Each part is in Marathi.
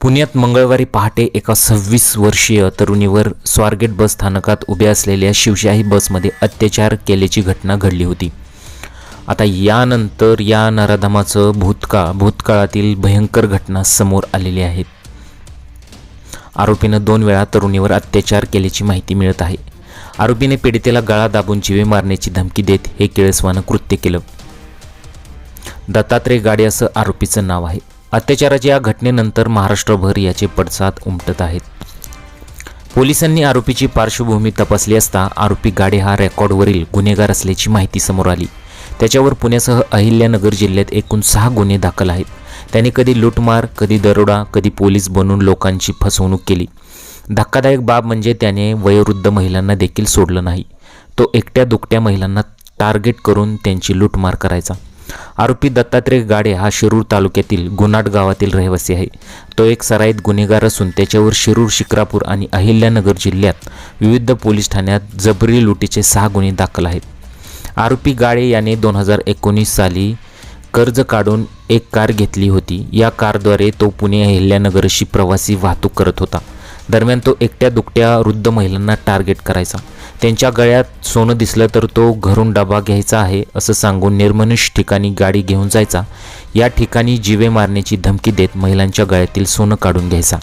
पुण्यात मंगळवारी पहाटे एका सव्वीस वर्षीय तरुणीवर स्वारगेट बस स्थानकात उभ्या असलेल्या शिवशाही बसमध्ये अत्याचार केल्याची घटना घडली होती. आता यानंतर या नराधमाचं भूतकाळ भूतकाळातील भयंकर घटना समोर आलेली आहेत आरोपीनं दोन वेळा तरुणीवर अत्याचार केल्याची माहिती मिळत आहे. आरोपीने पीडितेला गळा दाबून जीवे मारण्याची धमकी देत हे केळसवानं कृत्य केलं. दत्तात्रय गाडे असं आरोपीचं नाव आहे. अत्याचाराच्या या घटनेनंतर महाराष्ट्रभर याचे पडसाद उमटत आहेत. पोलिसांनी आरोपीची पार्श्वभूमी तपासली असता आरोपी गाडे हा रेकॉर्डवरील गुन्हेगार असल्याची माहिती समोर आली. त्याच्यावर पुण्यासह अहिल्यानगर जिल्ह्यात एकूण सहा गुन्हे दाखल आहेत. त्याने कधी लूटमार कधी दरोडा कधी पोलीस बनून लोकांची फसवणूक केली. धक्कादायक बाब म्हणजे त्याने वयोवृद्ध महिलांना देखील सोडलं नाही. तो एकट्या दुकट्या महिलांना टार्गेट करून त्यांची लूटमार करायचा. आरोपी दत्तात्रय गाडे हा शिरूर तालुक्यातील गुनाट गावातील रहिवासी आहे. तो एक सराईत गुन्हेगार असून त्याच्यावर शिरूर शिक्रापूर आणि अहिल्यानगर जिल्ह्यात विविध पोलीस ठाण्यात जबरी लुटीचे सहा गुन्हे दाखल आहेत. आरोपी गाडे याने दोन हजार एकोणीस साली कर्ज काढून एक कार घेतली होती. या कारद्वारे तो पुणे अहिल्यानगरशी प्रवासी वाहतूक करत होता. दरम्यान तो एकट्या दुकट्या वृद्ध महिलांना टार्गेट करायचा. त्यांच्या गळ्यात सोनं दिसलं तर तो घरून डबा घ्यायचा आहे असं सांगून निर्मनुष्य ठिकाणी गाडी घेऊन जायचा. या ठिकाणी जिवे मारण्याची धमकी देत महिलांच्या गळ्यातील सोनं काढून घ्यायचा.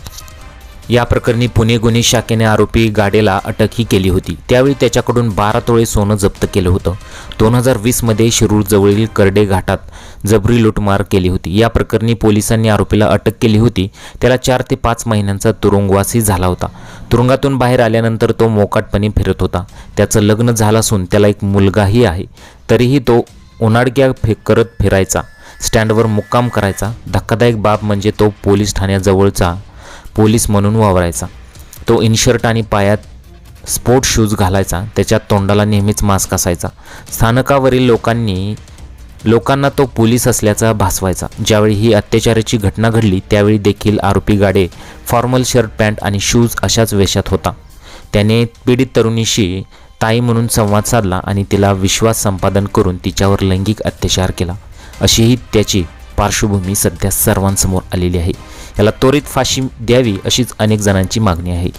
या प्रकरणी पुणे गुन्हे शाखेने आरोपी गाडेला अटकही केली होती. त्यावेळी त्याच्याकडून बारा तोळे सोनं जप्त केलं होतं. दोन हजार वीसमध्ये शिरूरजवळील करडे घाटात जबरी लूटमार केली होती. या प्रकरणी पोलिसांनी आरोपीला अटक केली होती. त्याला चार ते पाच महिन्यांचा तुरुंगवासही झाला होता. तुरुंगातून बाहेर आल्यानंतर तो मोकाटपणे फिरत होता. त्याचं लग्न झालं असून त्याला एक मुलगाही आहे. तरीही तो उन्हाडक्या फे करत फिरायचा. स्टँडवर मुक्काम करायचा. धक्कादायक बाब म्हणजे तो पोलीस ठाण्याजवळचा पोलीस म्हणून वावरायचा. तो इनशर्ट आणि पायात स्पोर्ट शूज घालायचा. त्याच्या तोंडाला नेहमीच मास्क असायचा. स्थानकावरील लोकांनी लोकांना तो पोलीस असल्याचा भासवायचा. ज्यावेळी ही अत्याचाराची घटना घडली त्यावेळी देखील आरोपी गाडे फॉर्मल शर्ट पॅन्ट आणि शूज अशाच वेशात होता. त्याने पीडित तरुणीशी ताई म्हणून संवाद साधला आणि तिला विश्वास संपादन करून तिच्यावर लैंगिक अत्याचार केला. अशीही त्याची पार्श्वभूमी सध्या सर्वांसमोर आलेली आहे. याला त्वरित फाशी द्यावी अशीच अनेक जणांची मागणी आहे.